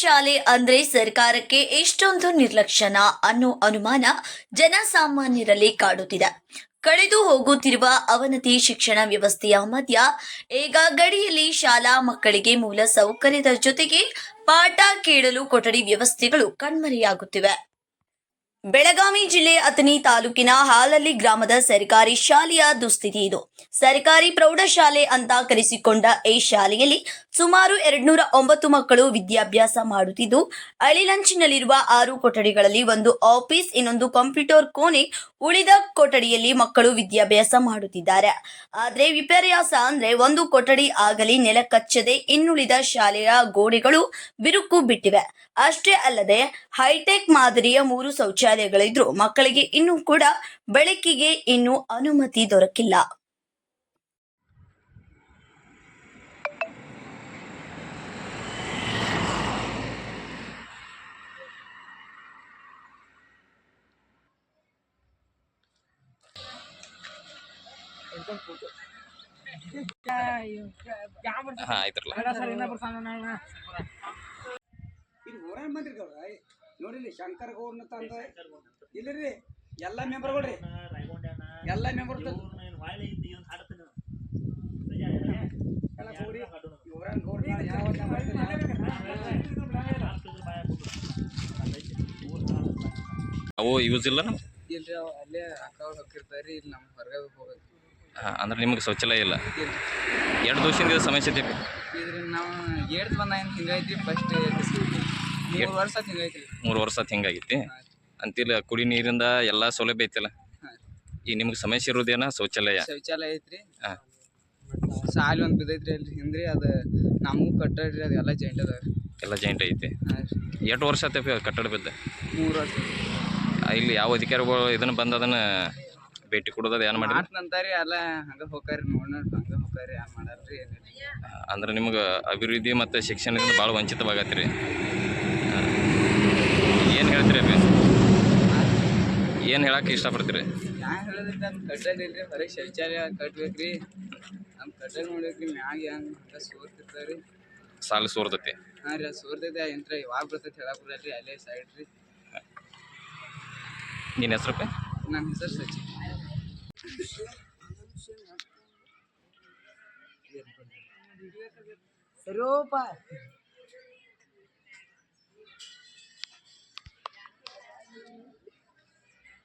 ಪ್ರೌಢಶಾಲೆ ಅಂದ್ರೆ ಸರ್ಕಾರಕ್ಕೆ ಎಷ್ಟೊಂದು ನಿರ್ಲಕ್ಷ್ಯನ ಅನ್ನೋ ಅನುಮಾನ ಜನಸಾಮಾನ್ಯರಲ್ಲಿ ಕಾಡುತ್ತಿದೆ. ಕಳೆದು ಹೋಗುತ್ತಿರುವ ಅವನತಿ ಶಿಕ್ಷಣ ವ್ಯವಸ್ಥೆಯ ಮಧ್ಯ ಈಗ ಗಡಿಯಲ್ಲಿ ಶಾಲಾ ಮಕ್ಕಳಿಗೆ ಮೂಲ ಸೌಕರ್ಯದ ಜೊತೆಗೆ ಪಾಠ ಕೇಳಲು ಕೊಠಡಿ ವ್ಯವಸ್ಥೆಗಳು ಕಣ್ಮರೆಯಾಗುತ್ತಿವೆ. ಬೆಳಗಾವಿ ಜಿಲ್ಲೆ ಅಥಣಿ ತಾಲೂಕಿನ ಹಾಲಲ್ಲಿ ಗ್ರಾಮದ ಸರ್ಕಾರಿ ಶಾಲೆಯ ದುಸ್ಥಿತಿ ಇದು. ಸರ್ಕಾರಿ ಪ್ರೌಢಶಾಲೆ ಅಂತ ಕರೆಸಿಕೊಂಡ ಈ ಶಾಲೆಯಲ್ಲಿ ಸುಮಾರು ಎರಡ್ನೂರ ಒಂಬತ್ತು ಮಕ್ಕಳು ವಿದ್ಯಾಭ್ಯಾಸ ಮಾಡುತ್ತಿದ್ದು, ಅಳಿಲಂಚಿನಲ್ಲಿರುವ ಆರು ಕೊಠಡಿಗಳಲ್ಲಿ ಒಂದು ಆಫೀಸ್, ಇನ್ನೊಂದು ಕಂಪ್ಯೂಟರ್ ಕೋಣೆ, ಉಳಿದ ಕೊಠಡಿಯಲ್ಲಿ ಮಕ್ಕಳು ವಿದ್ಯಾಭ್ಯಾಸ ಮಾಡುತ್ತಿದ್ದಾರೆ. ಆದರೆ ವಿಪರ್ಯಾಸ ಅಂದ್ರೆ ಒಂದು ಕೊಠಡಿ ಆಗಲಿ ನೆಲ ಕಚ್ಚದೆ ಇನ್ನುಳಿದ ಶಾಲೆಯ ಗೋಡೆಗಳು ಬಿರುಕು ಬಿಟ್ಟಿವೆ. ಅಷ್ಟೇ ಅಲ್ಲದೆ ಹೈಟೆಕ್ ಮಾದರಿಯ ಮೂರು ಶೌಚಾಲಯಗಳಿದ್ರು ಮಕ್ಕಳಿಗೆ ಇನ್ನೂ ಕೂಡ ಬೆಳಕಿಗೆ ಇನ್ನೂ ಅನುಮತಿ ದೊರಕಿಲ್ಲ. ಹಾ ಆಯ್ತ್ರಲ್ಲ ಇಲ್ಲಿ ಊರಾಗ ಮಂದಿರಿ ಗೌಡ ನೋಡಿಲಿ ಶಂಕರ್ ಗೌಡ್ನ ತಂದ. ಇಲ್ಲರಿ ಎಲ್ಲ ಮೆಂಬರ್ಗಳ್ರಿ ಎಲ್ಲ ಮೆಂಬರ್ ಅವು ಯೂಸ್ ಇಲ್ಲ ಇಲ್ರಿ ಅಲ್ಲೇ ಅಕ್ಕ ಇಲ್ಲಿ ನಮ್ಮ ಹೊರಗೆ ಹೋಗ್ಬೇಕು ಹಾಂ ಅಂದ್ರೆ ನಿಮಗೆ ಶೌಚಾಲಯ ಇಲ್ಲ? ಎರಡು ದಿವಸದಿಂದ ಸಮಸ್ಯೆ ಐತಿ. ಇದ್ರಿ ನಾವು ಏಡ್ದು ಬಂದ ಏನು ಹಿಂಗೈತಿ ಫಸ್ಟ್ ಮೂರು ವರ್ಷ ಆತ್ ಹಿಂಗೈತ್ರಿ ಮೂರು ವರ್ಷ ಆತ್ ಹಿಂಗಾಗೈತಿ ಅಂತಿಲ್ಲ ಕುಡಿ ನೀರಿಂದ ಎಲ್ಲ ಸೌಲಭ್ಯ ಐತಿಲ್ಲ? ಈ ಈಗ ನಿಮ್ಗೆ ಸಮಸ್ಯೆ ಇರೋದೇನ ಶೌಚಾಲಯ? ಶೌಚಾಲಯ ಐತ್ರಿ. ಹಾಂ. ಸಾಲಿ ಒಂದು ಬಿದ್ದೈತ್ರಿ ಅಲ್ಲಿ ಹಿಂದ್ರಿ ಅದು ನಮಗೂ ಕಟ್ಟಡ ಅದು ಎಲ್ಲ ಜೈಂಟ್ ಅದ ಎಲ್ಲ ಜಾಯಿಂಟ್ ಐತಿ. ರೀ. ಎಷ್ಟು ವರ್ಷ ಆತ ಕಟ್ಟಡ ಬಿದ್ದ? ಮೂರು ವರ್ಷ. ಇಲ್ಲಿ ಯಾವ ಅಧಿಕಾರಿಗಳು ಇದನ್ನ ಬಂದು ಅದನ್ನ ಭೇಟಿ ಕೊಡೋದು ಏನು ಮಾಡಿ ಅಂತಾರಿ ಅಲ್ಲ ಎಲ್ಲ ಹಂಗ ಹೋಗಾರಿ ನೋಡೋಣ ಹಂಗೆ ಹೋಗಾರಿ ಏನು ಮಾಡಲ್ರಿ ಅಂದ್ರೆ ನಿಮ್ಗೆ ಅಭಿವೃದ್ಧಿ ಮತ್ತು ಶಿಕ್ಷಣದಿಂದ ಭಾಳ ವಂಚಿತವಾಗತ್ತೀರಿ ಏನು ಹೇಳ್ತೀರಿ ಅಭಿ? ಏನು ಹೇಳಕ್ಕೆ ಇಷ್ಟಪಡ್ತೀರಿ? ಯಾ ಹೇಳಿದ್ರಿ ನಮ್ಮ ಕಟ್ಟಡಿಲ್ರಿ ಹೊರಗೆ ಶೌಚಾಲಯ ಕಟ್ಬೇಕ್ರಿ. ನಮ್ಮ ಕಟ್ಟಡ ನೋಡ್ಬೇಕ್ರಿ ಮ್ಯಾಗ ಹೆಂಗೆ ಹಂಗೆ ಸೋರ್ತಿರ್ತಾವ್ರಿ. ಸಾಲು ಸೋರ್ತೈತಿ. ಹಾಂ ರೀ ಅದು ಸೋರ್ತೈತೆ ಯಾವಾಗ ಬರ್ತೈತೆ ಹೇಳಕ್ ರೀ ಅಲ್ಲೇ ಸೈಡ್ ರೀ. ನಿನ್ನ ಹೆಸರು ನನ್ನ ಹೆಸರು ಸಚಿನ್. ಮತ್ತೆ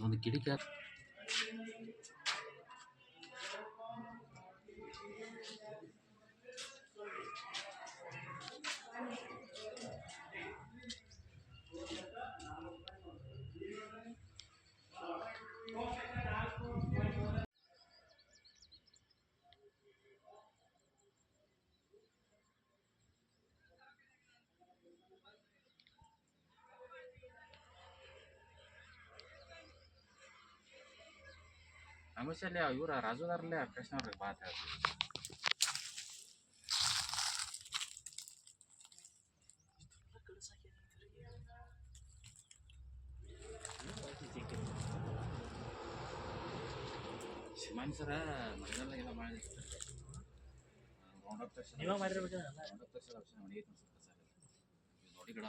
அந்த கிடிக்கார் ರಾಜುದಾರಲ್ಲೇ ಕೃಷ್ಣ ಅವ್ರಿಗೆ ಬಾತ್ ಹೇಳ್ತಾರೆ ಶಿವಾನಿ ಸರ ಮಳೆಗಾಲ ಎಲ್ಲ ಮಾಡಿ ರೌಂಡಪ್ ತರ್ಸಿ ರೌಂಡಪ್ ತರ್ಸಿ ವರ್ಷ ಒಣಗೈತೆ ಅನ್ಸುತ್ತೆ ಸರ್ ನೋಡಿ ಗಿಡ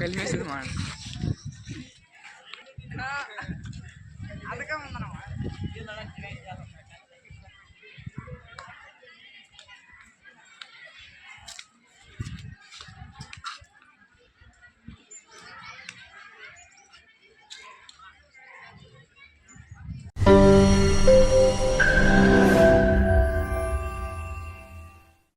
కలిమేసింది మా అదకం ఉందన్నమాట